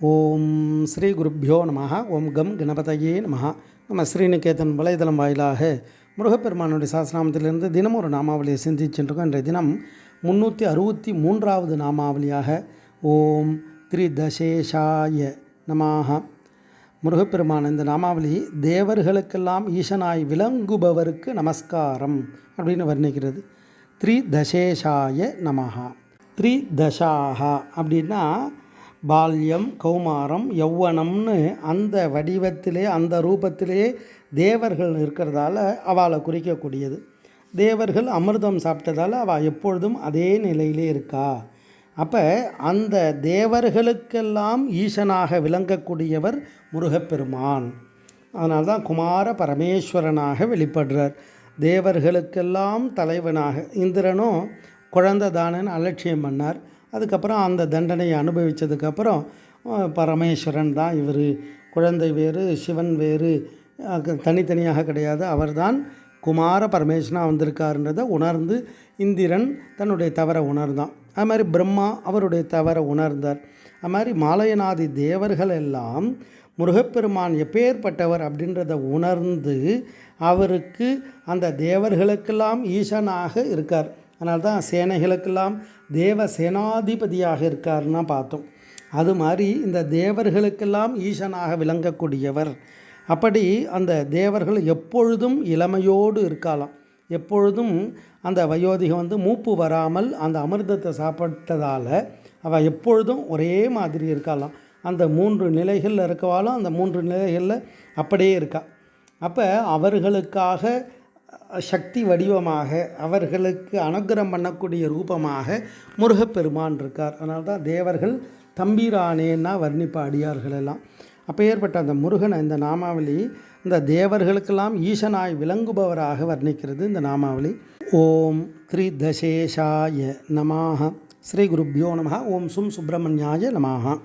ஓம் ஸ்ரீ குருப்பியோ நம ஓம் கம் கணபதையே நம நம்ம ஸ்ரீநிகேதன் வலைதளம் வாயிலாக முருகப்பெருமானுடைய சாஸ்திராமத்திலிருந்து தினமும் ஒரு நாமாவளியை சிந்திச்சுருக்கோம் இன்றைய தினம் முந்நூற்றி அறுபத்தி மூன்றாவது நாமாவளியாக ஓம் திரிதசேஷாய நமாக முருகப்பெருமான் இந்த நாமாவளி தேவர்களுக்கெல்லாம் ஈசனாய் விளங்குபவருக்கு நமஸ்காரம் அப்படின்னு வர்ணிக்கிறது. த்ரிதசேஷாய நமஹா. த்ரிதசாகா அப்படின்னா பால்யம் கௌமாரம் யௌவனம்னு அந்த வடிவத்திலே அந்த ரூபத்திலே தேவர்கள் இருக்கிறதால அவளை குறிக்கக்கூடியது. தேவர்கள் அமிர்தம் சாப்பிட்டதால் அவள் எப்பொழுதும் அதே நிலையிலே இருக்கா? அப்போ அந்த தேவர்களுக்கெல்லாம் ஈசனாக விளங்கக்கூடியவர் முருகப்பெருமான். அதனால தான் குமார பரமேஸ்வரனாக வெளிப்படுறார். தேவர்களுக்கெல்லாம் தலைவனாக இந்திரனும் குழந்தை தானன்னு அலட்சியம் பண்ணார். அதுக்கப்புறம் அந்த தண்டனையை அனுபவித்ததுக்கப்புறம் பரமேஸ்வரன் தான் இவர். குழந்தை வேறு சிவன் வேறு தனித்தனியாக கிடையாது. அவர்தான் குமார பரமேஸ்வரனாக வந்திருக்காருன்றதை உணர்ந்து இந்திரன் தன்னுடைய தவறை உணர்ந்தான். அது மாதிரி பிரம்மா அவருடைய தவறை உணர்ந்தார். அது மாதிரி மாலையநாதி தேவர்கள் எல்லாம் முருகப்பெருமான் எப்பேற்பட்டவர் அப்படின்றத உணர்ந்து அவருக்கு அந்த தேவர்களுக்கெல்லாம் ஈசனாக இருக்கார். அதனால தான் சேனைகளுக்கெல்லாம் தேவ சேனாதிபதியாக இருக்காருன்னா பார்த்தோம். அது மாதிரி இந்த தேவர்களுக்கெல்லாம் ஈசனாக விளங்கக்கூடியவர். அப்படி அந்த தேவர்கள் எப்பொழுதும் இளமையோடு இருக்கலாம் எப்பொழுதும் அந்த வயோதிகம் வந்து மூப்பு வராமல் அந்த அமிர்தத்தை சாப்பிட்டதால் அவள் எப்பொழுதும் ஒரே மாதிரி இருக்கலாம் அந்த மூன்று நிலைகளில் இருக்கவாலும் அந்த மூன்று நிலைகளில் அப்படியே இருக்கா. அப்போ அவர்களுக்காக சக்தி வடிவமாக அவர்களுக்கு அனுக்கிரம் பண்ணக்கூடிய ரூபமாக முருகப்பெருமான் இருக்கார். அதனால தான் தேவர்கள் தம்பிரானேன்னா வர்ணிப்ப அடியார்கள் எல்லாம். அப்போ ஏற்பட்ட அந்த முருகனை இந்த நாமாவளி இந்த தேவர்களுக்கெல்லாம் ஈசனாய் விளங்குபவராக வர்ணிக்கிறது இந்த நாமாவளி. ஓம் த்ரிதசேஷாய நமாக ஸ்ரீ குருப்பியோ நமஹா. ஓம் சும் சுப்பிரமணியாய நமாக